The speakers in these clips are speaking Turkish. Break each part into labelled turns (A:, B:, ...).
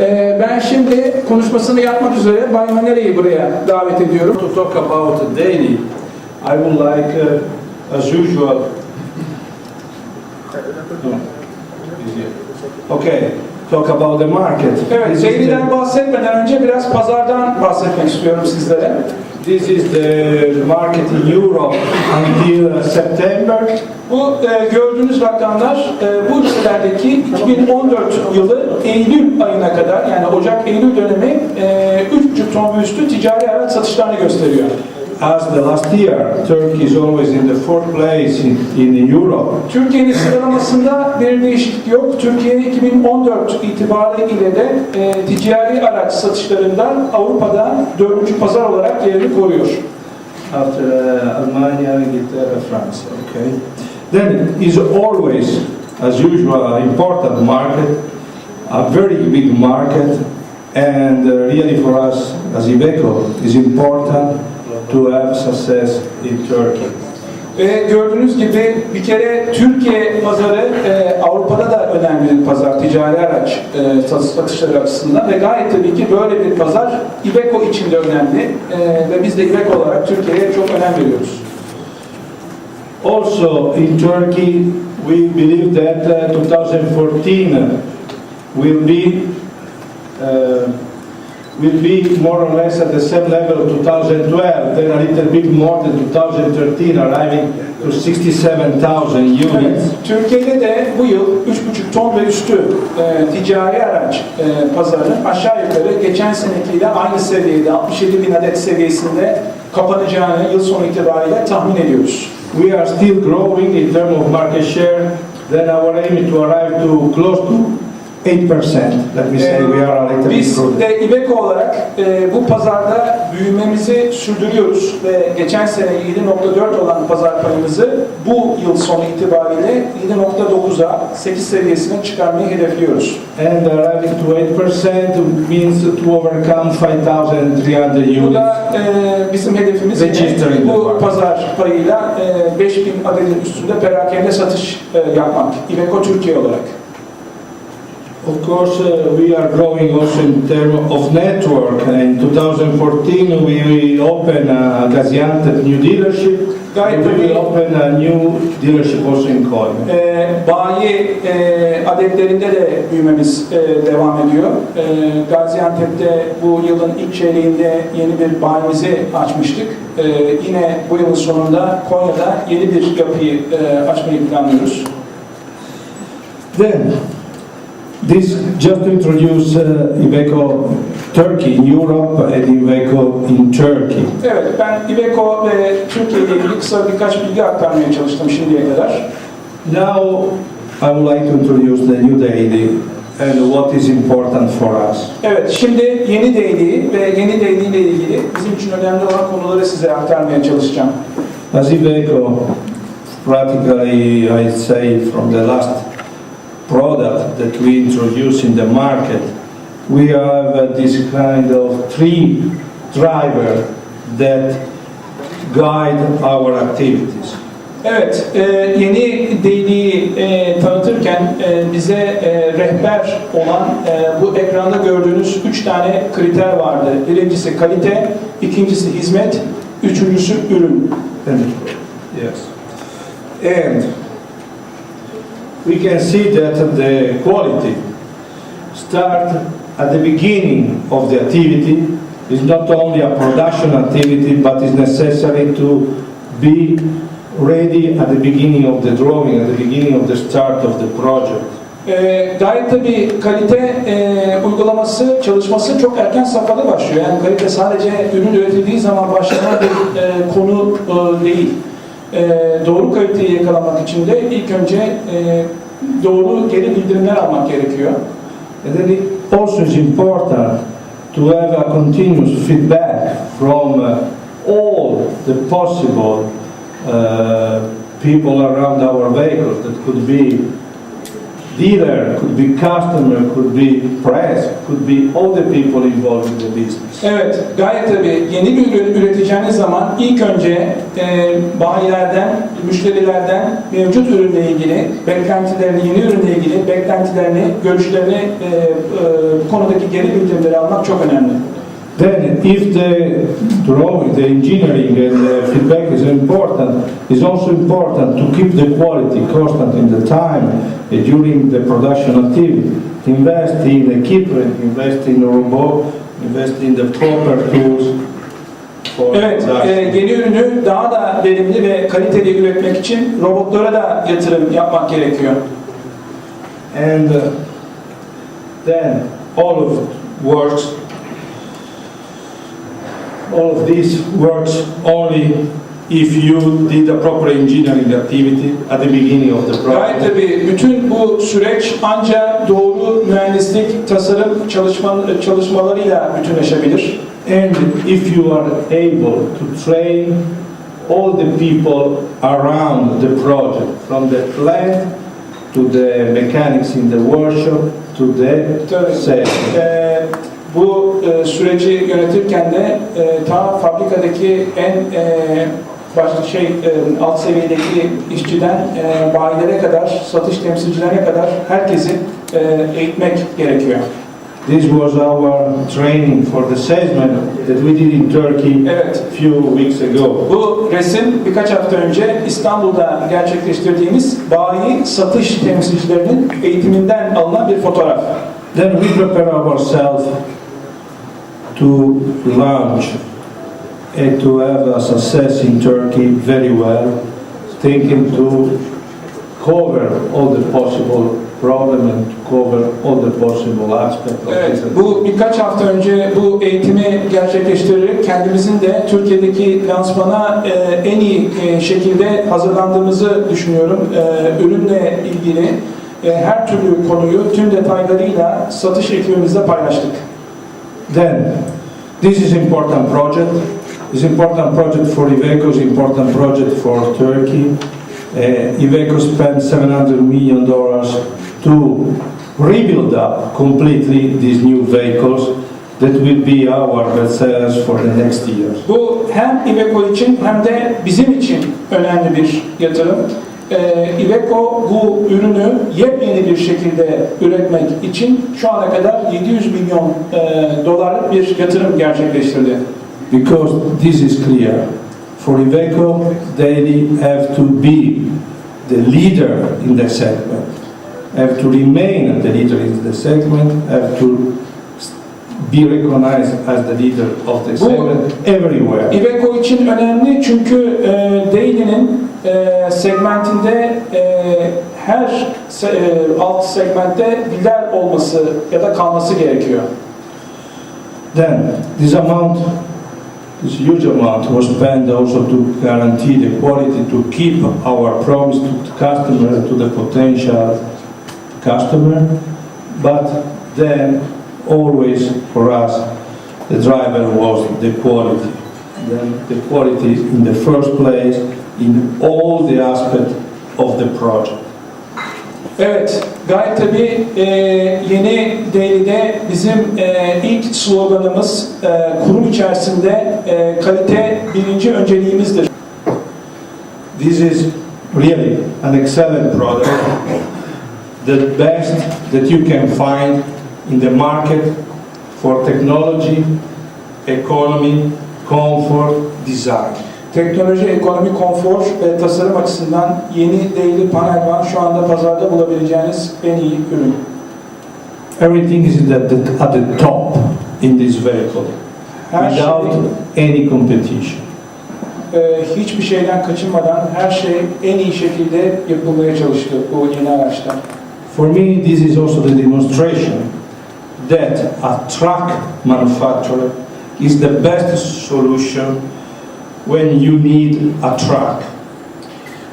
A: Ee, ben şimdi konuşmasını yapmak üzere Bay Manere'yi buraya davet ediyorum.
B: To talk about the daily, I would like, uh, as usual. Okay, talk about the market.
A: Evet,
B: the-
A: bahsetmeden önce biraz pazardan bahsetmek istiyorum sizlere.
B: This is the market in Europe until September.
A: Bu e, gördüğünüz rakamlar e, bu ülkelerdeki 2014 yılı Eylül ayına kadar yani Ocak-Eylül dönemi e, 3,5 ton üstü ticari araç satışlarını gösteriyor.
B: As the last year, Turkey is always in the fourth place in, in Europe.
A: Türkiye'nin sıralamasında bir değişiklik yok. Türkiye 2014 itibariyle de e, ticari araç satışlarından Avrupa'da dördüncü pazar olarak yerini koruyor.
B: After uh, Almania, Inglaterra, France. Okay. Then is always, as usual, an important market, a very big market, and uh, really for us as Iveco, is important to have success in Turkey.
A: Ve gördüğünüz gibi bir kere Türkiye pazarı e, Avrupa'da da önemli bir pazar ticari araç e, satış satışları açısından ve gayet tabii ki böyle bir pazar Iveco için de önemli E, ve biz de Iveco olarak Türkiye'ye çok önem veriyoruz.
B: Also, in Turkey, we believe that uh, 2014 will be uh, will be more or less at the same level of 2012, then a little bit more than 2013, arriving to 67,000
A: Evet,
B: units.
A: Türkiye'de de bu yıl 3,5 ton ve üstü e, ticari araç e, pazarının aşağı yukarı geçen senekiyle aynı seviyede 67 bin adet seviyesinde kapanacağını yıl sonu itibariyle tahmin ediyoruz.
B: We are still growing in terms of market share. Then our aim is to arrive to close to 8%. Let me say we are a little
A: Biz de İBEKO olarak e, bu pazarda büyümemizi sürdürüyoruz ve geçen sene 7.4 olan pazar payımızı bu yıl sonu itibariyle 7.9'a 8 seviyesine çıkarmayı hedefliyoruz.
B: And arriving to 8% means to overcome 5,300
A: Bu
B: units.
A: da e, bizim hedefimiz
B: Register in the
A: bu
B: market.
A: pazar payıyla e, 5000 adetin üstünde perakende satış e, yapmak İBEKO Türkiye olarak.
B: Of course, uh, we are growing also in terms of network. In 2014, we will open a Gaziantep new dealership.
A: Gayet
B: We will open a new dealership also in Konya.
A: E, bayi e, adetlerinde de büyümemiz e, devam ediyor. E, Gaziantep'te bu yılın ilk çeyreğinde yeni bir bayimizi açmıştık. E, yine bu yılın sonunda Konya'da yeni bir yapıyı e, açmayı planlıyoruz.
B: Then, this just to introduce uh, Iveco Turkey in Europe and Iveco in Turkey.
A: Evet, ben Iveco ve Türkiye ile ilgili kısa birkaç bilgi aktarmaya çalıştım şimdiye kadar.
B: Now, I would like to introduce the new daily and what is important for us.
A: Evet, şimdi yeni değdiği ve yeni değdiği ile ilgili bizim için önemli olan konuları size aktarmaya çalışacağım.
B: As Iveco, practically, I'd say from the last product that we introduced in the market, we have this kind of three driver that guide our activities.
A: Evet, e, yeni değdiği e, tanıtırken e, bize e, rehber olan e, bu ekranda gördüğünüz üç tane kriter vardı. Birincisi kalite, ikincisi hizmet, üçüncüsü ürün.
B: And, yes. And we can see that the quality start at the beginning of the activity. It's not only a production activity, but it's necessary to be ready at the beginning of the drawing, at the beginning of the start of the project.
A: E, gayet tabii kalite e, uygulaması, çalışması çok erken safhada başlıyor. Yani kalite sadece ürün üretildiği zaman başlanan bir e, konu e, değil. E, doğru kaliteyi yakalamak için de ilk önce e, doğru geri bildirimler almak gerekiyor.
B: And then it also is important to have a continuous feedback from uh, all the possible uh, people around our vehicles that could be dealer, could be customer, could be press, could be all the people involved in the business.
A: Evet, gayet tabii yeni bir ürün üreteceğiniz zaman ilk önce e, bayilerden, müşterilerden mevcut ürünle ilgili beklentilerini, yeni ürünle ilgili beklentilerini, görüşlerini, e, e, bu konudaki geri bildirimleri almak çok önemli.
B: Then, if the drawing, the engineering and the feedback is important, it's also important to keep the quality constant in the time uh, during the production activity. Invest in equipment, invest in robot, invest in the proper tools for
A: Evet, e, yeni ürünü daha da verimli ve kaliteli üretmek için robotlara da yatırım yapmak gerekiyor.
B: And uh, then all of it works, of this works only if you did a proper engineering activity at the beginning of the
A: Gayet
B: project.
A: tabii bütün bu süreç ancak doğru mühendislik, tasarım çalışma, çalışmalarıyla bütünleşebilir.
B: And if you are able to train all the people around the project, from the plant to the mechanics in the workshop to the sales.
A: Bu e, süreci yönetirken de e, ta fabrikadaki en e, başta şey e, alt seviyedeki işçiden e, bayilere kadar, satış temsilcilerine kadar herkesi e, eğitmek gerekiyor.
B: This was our training for the salesmen that we did in Turkey
A: Evet,
B: a few weeks ago.
A: bu resim birkaç hafta önce İstanbul'da gerçekleştirdiğimiz bayi satış temsilcilerinin eğitiminden alınan bir fotoğraf.
B: Then we prepare ourselves to launch and to have a success in Turkey very well, thinking to cover all the possible problem and cover all the possible aspects
A: Evet, bu birkaç hafta önce bu eğitimi gerçekleştirerek kendimizin de Türkiye'deki lansmana e, en iyi e, şekilde hazırlandığımızı düşünüyorum. E, ürünle ilgili e, her türlü konuyu tüm detaylarıyla satış ekibimizle paylaştık.
B: Then, this is important project. It's important project for Iveco, it's important project for Turkey. Uh, Iveco spent 700 million dollars to rebuild up completely these new vehicles that will be our best for the next years.
A: Bu hem Iveco için hem de bizim için önemli bir yatırım. E, Iveco bu ürünü yepyeni bir şekilde üretmek için şu ana kadar 700 milyon e, dolarlık bir yatırım gerçekleştirdi.
B: Because this is clear. For Iveco, they have to be the leader in the segment, have to remain the leader in the segment, have to be recognized as the leader of the segment everywhere.
A: Iveco için önemli çünkü e, Daly'nin e, segmentinde e, her se- e, alt segmentte lider olması ya da kalması gerekiyor.
B: Then, this amount, this huge amount was spent also to guarantee the quality, to keep our promise to the customer, to the potential customer. But then, always for us, the driver was the quality. Then the quality in the first place, in all the aspects of the project.
A: Evet, gayet tabii e, yeni Daly'de bizim e, ilk sloganımız e, kurum içerisinde e, kalite birinci önceliğimizdir.
B: This is really an excellent product, the best that you can find in the market for technology, economy, comfort, design.
A: Teknoloji, ekonomi, konfor ve tasarım açısından yeni Daily Panel One şu anda pazarda bulabileceğiniz en iyi ürün.
B: Everything is at the, at the top in this vehicle,
A: Her
B: without
A: şey,
B: any competition.
A: e, hiçbir şeyden kaçınmadan her şey en iyi şekilde yapılmaya çalıştı bu yeni araçta.
B: For me, this is also the demonstration that a truck manufacturer is the best solution when you need a truck.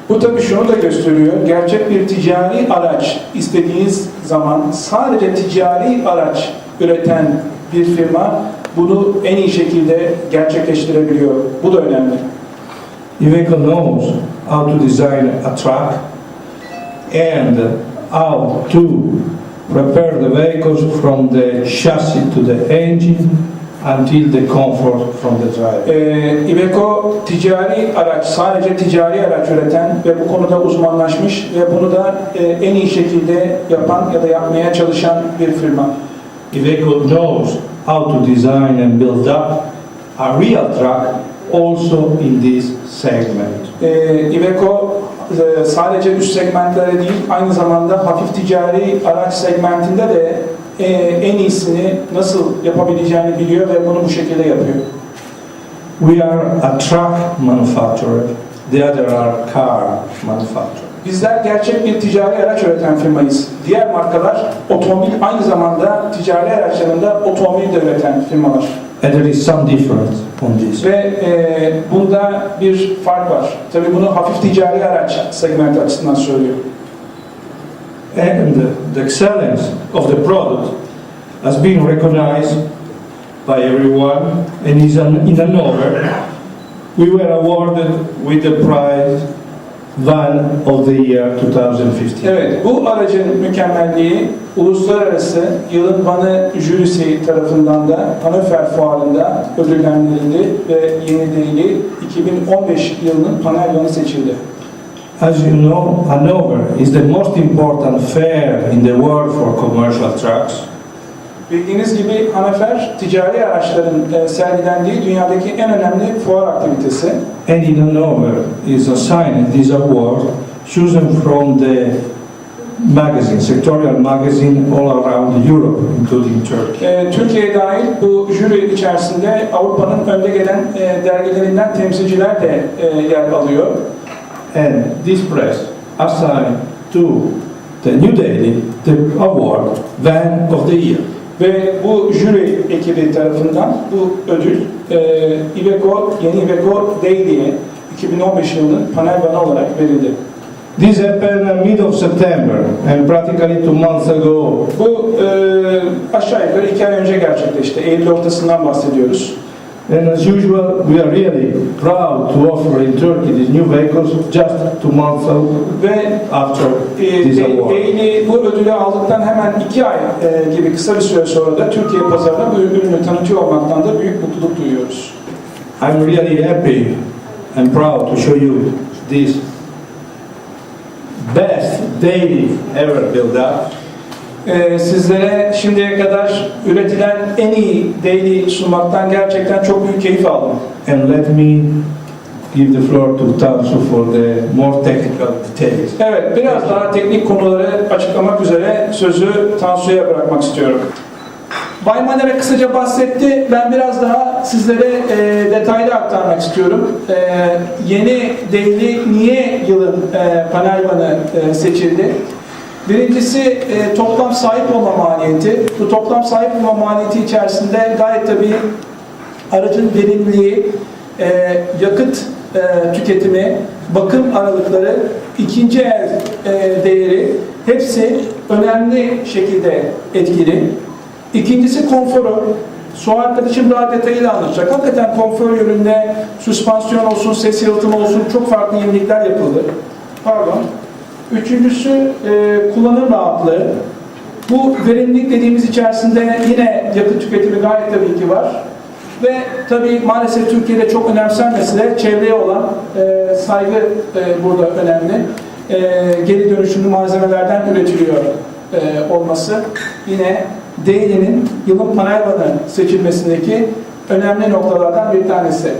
A: Bu tabii şunu da gösteriyor. Gerçek bir ticari araç istediğiniz zaman sadece ticari araç üreten bir firma bunu en iyi şekilde gerçekleştirebiliyor. Bu da önemli.
B: Iveco knows how to design a truck and how to prepare the vehicles from the chassis to the engine until the comfort from the driver.
A: Ee, Iveco ticari araç, sadece ticari araç üreten ve bu konuda uzmanlaşmış ve bunu da e, en iyi şekilde yapan ya da yapmaya çalışan bir firma.
B: Iveco knows how to design and build up a real truck also in this segment.
A: Ee, Iveco e, sadece üst segmentlere değil, aynı zamanda hafif ticari araç segmentinde de e, en iyisini nasıl yapabileceğini biliyor ve bunu bu şekilde yapıyor.
B: We are a truck manufacturer, the other are car manufacturer.
A: Bizler gerçek bir ticari araç üreten firmayız. Diğer markalar otomobil aynı zamanda ticari araçlarında otomobil de üreten firmalar.
B: And there is some difference on this.
A: Ve e, bunda bir fark var. Tabii bunu hafif ticari araç segmenti açısından söylüyor.
B: And the excellence of the product has been recognized by everyone and is an, in Hanover. We were awarded with the prize Van of the Year 2015.
A: Evet, bu aracın mükemmelliği uluslararası yılın Vanı jürisi tarafından da Hanöfer Fuarı'nda ödüllendirildi ve yeni değil 2015 yılının panel vanı seçildi.
B: As you know, Hanover is the most important fair in the world for commercial trucks.
A: Bildiğiniz gibi Hanöfer ticari araçların e, sergilendiği dünyadaki en önemli fuar aktivitesi.
B: And in Hanover is assigned this award chosen from the magazine, sectorial magazine all around Europe, including Turkey.
A: E, Türkiye dahil bu jüri içerisinde Avrupa'nın önde gelen e, dergilerinden temsilciler de e, yer alıyor.
B: And this press assigned to the New Delhi the award Van of the Year.
A: Ve bu jüri ekibi tarafından bu ödül e, Iveco, yeni Iveco Daily'e 2015 yılının panel vanı olarak verildi.
B: This happened mid of September and practically two months ago.
A: Bu e, aşağı yukarı iki ay önce gerçekleşti. Eylül ortasından bahsediyoruz.
B: And as usual, we are really proud to offer in Turkey these new vehicles just two months
A: Ve
B: after
A: e,
B: this
A: Da-
B: award.
A: Daily bu ödülü aldıktan hemen iki ay e, gibi kısa bir süre sonra da Türkiye pazarına bu ürünü tanıtıyor olmaktan da büyük mutluluk duyuyoruz.
B: I'm really happy and proud to show you this best daily ever built up.
A: Ee, sizlere şimdiye kadar üretilen en iyi daily sunmaktan gerçekten çok büyük keyif aldım.
B: And let me give the floor to Tansu for the more technical details.
A: Evet, biraz daha teknik konuları açıklamak üzere sözü Tansu'ya bırakmak istiyorum. Bay Manere kısaca bahsetti. Ben biraz daha sizlere e, detaylı aktarmak istiyorum. E, yeni daily niye yılın e, panel vanı e, seçildi? Birincisi e, toplam sahip olma maliyeti. Bu toplam sahip olma maliyeti içerisinde gayet tabii aracın verimliliği, e, yakıt e, tüketimi, bakım aralıkları, ikinci el e, değeri hepsi önemli şekilde etkili. İkincisi konforu. Su arkadaşım daha detaylı anlatacak. Hakikaten konfor yönünde süspansiyon olsun, ses yalıtımı olsun çok farklı yenilikler yapıldı. Pardon. Üçüncüsü e, kullanım rahatlığı. Bu verimlilik dediğimiz içerisinde yine yakıt tüketimi gayet tabii ki var. Ve tabii maalesef Türkiye'de çok önemsenmesi de çevreye olan e, saygı e, burada önemli. E, geri dönüşümlü malzemelerden üretiliyor e, olması yine Daily'nin yılın panel vanı seçilmesindeki önemli noktalardan bir tanesi.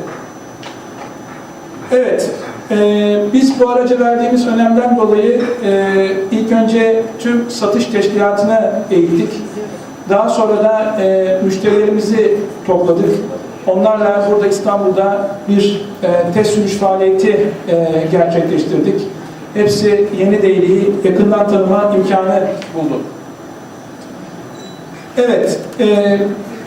A: Evet, e, biz bu araca verdiğimiz önemden dolayı e, ilk önce tüm satış teşkilatını eğittik. Daha sonra da e, müşterilerimizi topladık. Onlarla burada İstanbul'da bir e, test sürüş faaliyeti e, gerçekleştirdik. Hepsi yeni değiliği yakından tanıma imkanı buldu. Evet, e,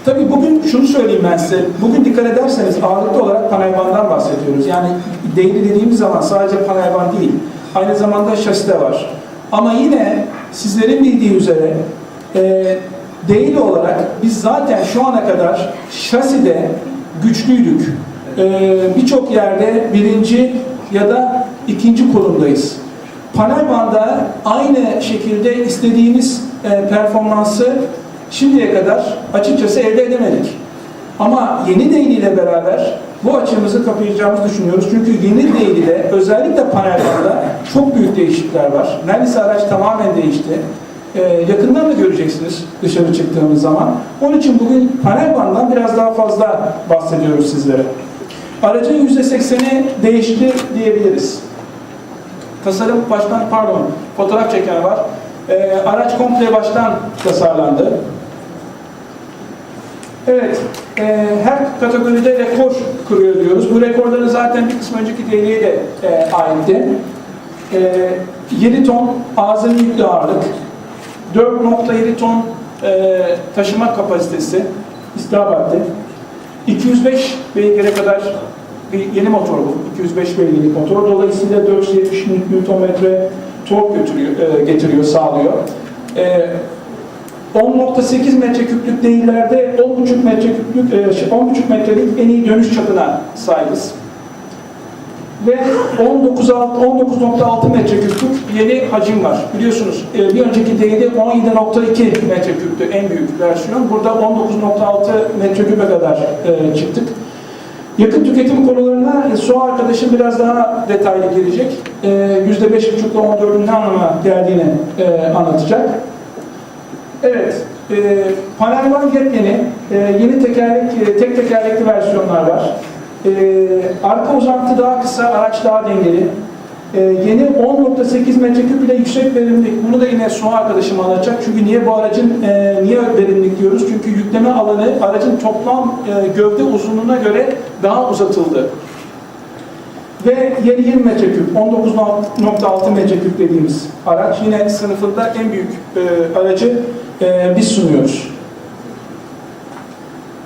A: tabii bugün şunu söyleyeyim ben size. Bugün dikkat ederseniz ağırlıklı olarak panelvandan bahsediyoruz. Yani değili dediğimiz zaman sadece panelvan değil, aynı zamanda şasi de var. Ama yine sizlerin bildiği üzere e, değil olarak biz zaten şu ana kadar şaside güçlüydük. E, Birçok yerde birinci ya da ikinci konumdayız. panel banda aynı şekilde istediğimiz e, performansı şimdiye kadar açıkçası elde edemedik. Ama yeni değil ile beraber bu açığımızı kapayacağımızı düşünüyoruz. Çünkü yeni değil ile özellikle panel banda çok büyük değişiklikler var. Neredeyse araç tamamen değişti. Ee, yakından da göreceksiniz dışarı çıktığımız zaman. Onun için bugün panel banddan biraz daha fazla bahsediyoruz sizlere. Aracın %80'i değişti diyebiliriz. Tasarım baştan, pardon, fotoğraf çeken var. Ee, araç komple baştan tasarlandı. Evet, e, her kategoride rekor kırıyor diyoruz. Bu rekorların zaten bir kısmı önceki DL'ye de e, aitti. E, 7 ton azami yüklü ağırlık, 4.7 ton e, taşıma kapasitesi, istihabattı. 205 beygire kadar bir yeni motor bu. 205 beygirlik motor. Dolayısıyla 470 Nm tork götürüyor, e, getiriyor, sağlıyor. E, 10.8 metreküplük değillerde 10.5 metreküplük, e, şey, 10.5 metrelik en iyi dönüş çapına sahibiz. Ve 19.6 19.6 metreküplük yeni hacim var. Biliyorsunuz e, bir önceki değilde 17.2 metreküptü en büyük versiyon. Burada 19.6 metreküpe kadar e, çıktık. Yakıt tüketim konularına Su arkadaşım biraz daha detaylı girecek. E, %5.5 ile 14'ün ne anlama geldiğini anlatacak. Evet, e, panel var yepyeni. E, yeni tekerlek, e, tek tekerlekli versiyonlar var. E, arka uzantı daha kısa, araç daha dengeli. E, yeni 10.8 metreküp ile yüksek verimlilik. Bunu da yine Suha arkadaşım anlatacak. Çünkü niye bu aracın, e, niye verimlilik diyoruz? Çünkü yükleme alanı aracın toplam e, gövde uzunluğuna göre daha uzatıldı. Ve yeni 20 metreküp, 19.6 metreküp dediğimiz araç yine sınıfında en büyük e, aracı e, biz sunuyoruz.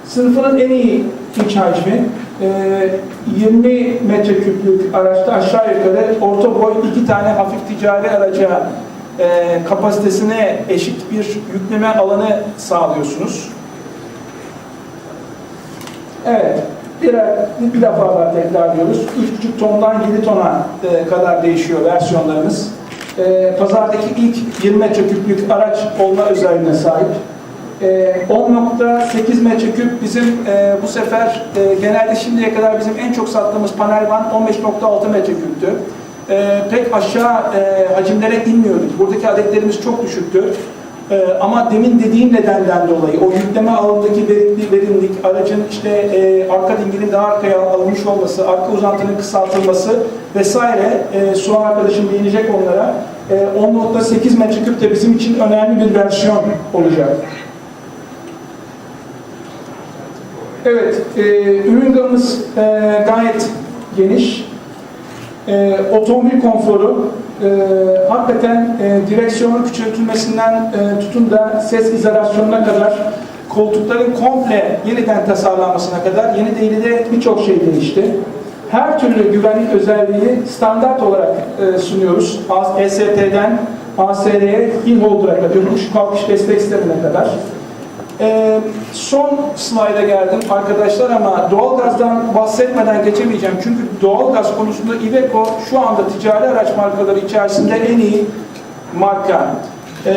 A: Sınıfının en iyi iç hacmi e, 20 metreküplük araçta aşağı yukarı orta boy iki tane hafif ticari araca e, kapasitesine eşit bir yükleme alanı sağlıyorsunuz. Evet, bir, bir defa daha tekrarlıyoruz. 3,5 tondan 7 tona e, kadar değişiyor versiyonlarımız. E, pazardaki ilk 20 metreküplük araç olma özelliğine sahip. E, 10.8 metreküp bizim e, bu sefer e, genelde şimdiye kadar bizim en çok sattığımız panel van 15.6 metreküptü. E, pek aşağı e, hacimlere inmiyorduk. Buradaki adetlerimiz çok düşüktü. Ee, ama demin dediğim nedenden dolayı o yükleme alanındaki verimli, verimlilik, aracın işte e, arka dingilin daha arkaya alınmış olması, arka uzantının kısaltılması vesaire e, Suha arkadaşım değinecek onlara. E, 10.8 metreküp de bizim için önemli bir versiyon olacak. Evet, e, ürün gamımız e, gayet geniş. E, otomobil konforu, e, hakikaten e, direksiyonun küçültülmesinden e, tutun da ses izolasyonuna kadar, koltukların komple yeniden tasarlanmasına kadar yeni değilde birçok şey değişti. Her türlü güvenlik özelliği standart olarak e, sunuyoruz. EST'den ASR'ye, hill holder'a kadar, yokuş kalkış destek sistemine kadar. Ee, son slayda geldim arkadaşlar ama doğalgazdan bahsetmeden geçemeyeceğim. Çünkü doğalgaz konusunda Iveco şu anda ticari araç markaları içerisinde en iyi marka. Ee,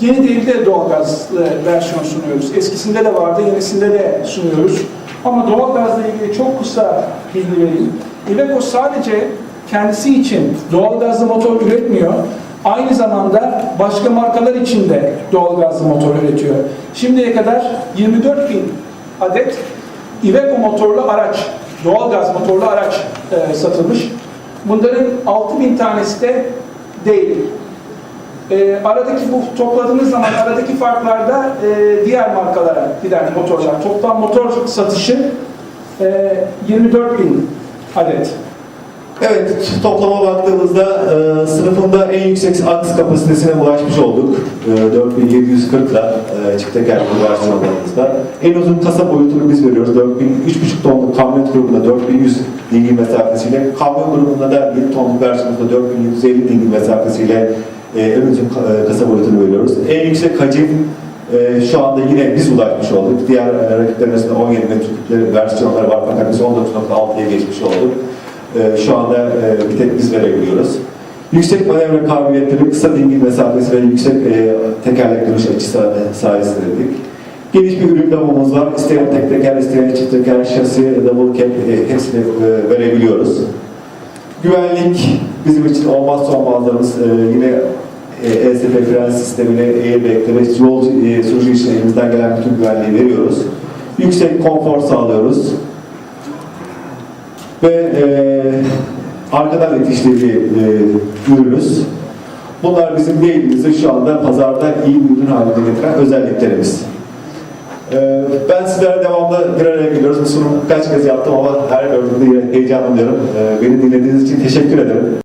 A: yeni değil de doğalgazlı versiyon sunuyoruz. Eskisinde de vardı, yenisinde de sunuyoruz. Ama doğalgazla ilgili çok kısa bilgi vereyim. Iveco sadece kendisi için doğalgazlı motor üretmiyor. Aynı zamanda başka markalar için de doğalgazlı motor üretiyor. Şimdiye kadar 24 bin adet Iveco motorlu araç, doğalgaz motorlu araç e, satılmış. Bunların 6 bin tanesi de değil. E, aradaki bu topladığınız zaman aradaki farklarda e, diğer markalara giden motorlar. Toplam motor satışı e, 24 bin adet.
C: Evet, toplama baktığımızda e, sınıfında en yüksek aks kapasitesine ulaşmış olduk. E, 4740 ile çift tekerlekli versiyonlarımızda. En uzun kasa boyutunu biz veriyoruz. 4000, 3,5 tonluk kamyon grubunda 4100 dingil mesafesiyle, kamyon grubunda da 1 tonluk versiyonunda 4750 dingil mesafesiyle e, en uzun e, kasa boyutunu veriyoruz. En yüksek hacim e, şu anda yine biz ulaşmış olduk. Diğer e, rakiplerimizde 17 metreküpleri versiyonları var fakat biz 19.6'ya geçmiş olduk. Ee, şu anda e, bir tek biz verebiliyoruz. Yüksek manevra kabiliyetleri, kısa dingil mesafesi ve yüksek e, tekerlek duruş açısı sayesinde dedik. Geniş bir ürün gamımız var. İsteyen tek teker, isteyen çift teker, şasi, double cap e, hepsini e, verebiliyoruz. Güvenlik bizim için olmazsa olmazlarımız. Yine ESP fren sistemine, airbag'lere, yol e, sürücü için gelen bütün güvenliği veriyoruz. Yüksek konfor sağlıyoruz. Ve e, arkadan bir e, ürünüz. Bunlar bizim değilimizi şu anda pazarda iyi bir ürün haline getiren özelliklerimiz. Ee, Ben sizlere devamlı bir araya geliyoruz. Bu sunumu kaç kez yaptım ama her yine heyecanlanıyorum. Ee, Beni dinlediğiniz için teşekkür ederim.